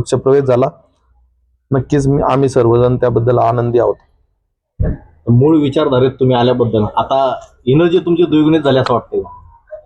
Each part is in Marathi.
पक्षप्रवेश झाला नक्कीच मी आम्ही सर्वजण त्याबद्दल आनंदी आहोत. मूळ विचारधारेत तुम्ही आल्याबद्दल आता एनर्जी तुमची द्विगुणित झाली असं वाटतंय.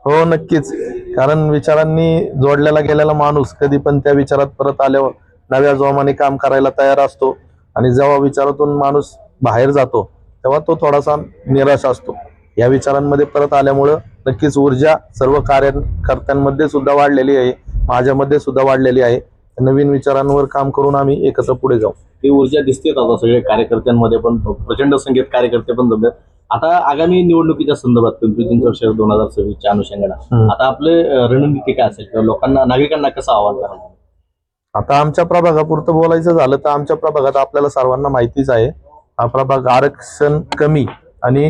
हो नक्कीच. कारण विचारांनी जोडलेला गेलेला माणूस कधी पण त्या विचारात परत आल्यावर नव्या जोमाने काम करायला तयार असतो आणि जेव्हा विचारातून माणूस बाहेर जातो तेव्हा तो थोडासा निराश असतो. या विचारांमध्ये परत आल्यामुळं नक्कीच ऊर्जा सर्व कार्यकर्त्यांमध्ये सुद्धा वाढलेली आहे माझ्यामध्ये सुद्धा वाढलेली आहे. नवीन विचारांवर काम करून आम्ही एकत्र पुढे जाऊ. ती ऊर्जा दिसते आता सगळे कार्यकर्त्यांमध्ये पण प्रचंड संख्येत कार्यकर्ते पण जमले. आता आगामी निवडणुकीच्या संदर्भात पिंपरी चिंचवड दोन हजार सव्वीसच्या अनुषंगाने. आता आपले रणनीती काय असेल? किंवा लोकांना नागरिकांना कसं आव्हान करणार आता आमच्या प्रभागापुरतं बोलायचं झालं तर आमच्या प्रभागात आपल्याला सर्वांना माहितीच आहे. हा प्रभाग आरक्षण कमी आणि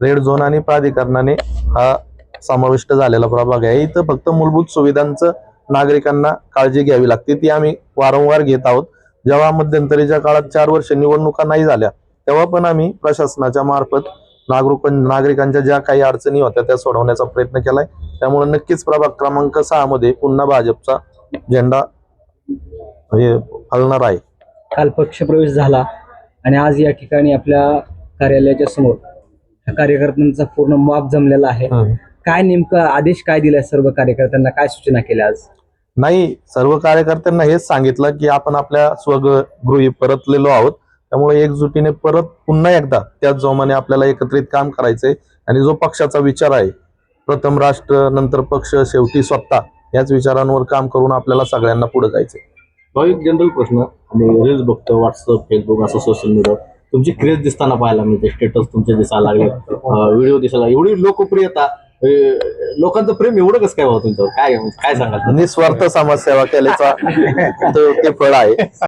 रेड झोन आणि प्राधिकरणाने हा समाविष्ट झालेला प्रभाग आहे. इथं फक्त मूलभूत सुविधांचं नागरिकांना काळजी घ्यावी लागते. ती आम्ही वारंवार घेत आहोत. जेव्हा मध्यंतरीच्या काळात चार वर्ष निवडणुका नाही झाल्या तेव्हा पण आम्ही प्रशासनाच्या मार्फत नागरिक नागरिकांच्या ज्या काही अडचणी होत्या त्या सोडवण्याचा प्रयत्न केलाय. त्यामुळे नक्कीच प्रभाग क्रमांक सहा मध्ये पुन्हा भाजपचा झेंडा हे हलणार आहे. काल पक्षप्रवेश झाला आणि आज या ठिकाणी आपल्या कार्यालयाच्या समोर कार्यकर्त्यांचा पूर्ण माप जमलेला आहे. काय नेमकं आदेश काय दिलाय सर्व कार्यकर्त्यांना? काय सूचना केल्या आज? नाही सर्व कार्यकर्त्यांना हेच सांगितलं की आपण आपल्या स्वगृही परतलेलो आहोत. त्यामुळे एकजुटीने परत पुन्हा एकदा त्याच जोमाने आपल्याला एकत्रित काम करायचंय आणि जो पक्षाचा विचार आहे प्रथम राष्ट्र नंतर पक्ष शेवटी स्वतः याच विचारांवर काम करून आपल्याला सगळ्यांना पुढे जायचंय. एक जनरल प्रश्न. आम्ही रील्स बघतो व्हॉट्सअप फेसबुक असं सोशल मीडिया तुमची क्रेज दिसताना पाहायला मिळते. स्टेटस तुमचे दिसायला लागले. व्हिडिओ दिसायला एवढी लोकप्रियता म्हणजे लोकांचं प्रेम एवढं कसं काय भाऊ तुमच्यावर काय काय सांगाल? निस्वार्थ समाजसेवा केल्याचा तो ते फळ आहे.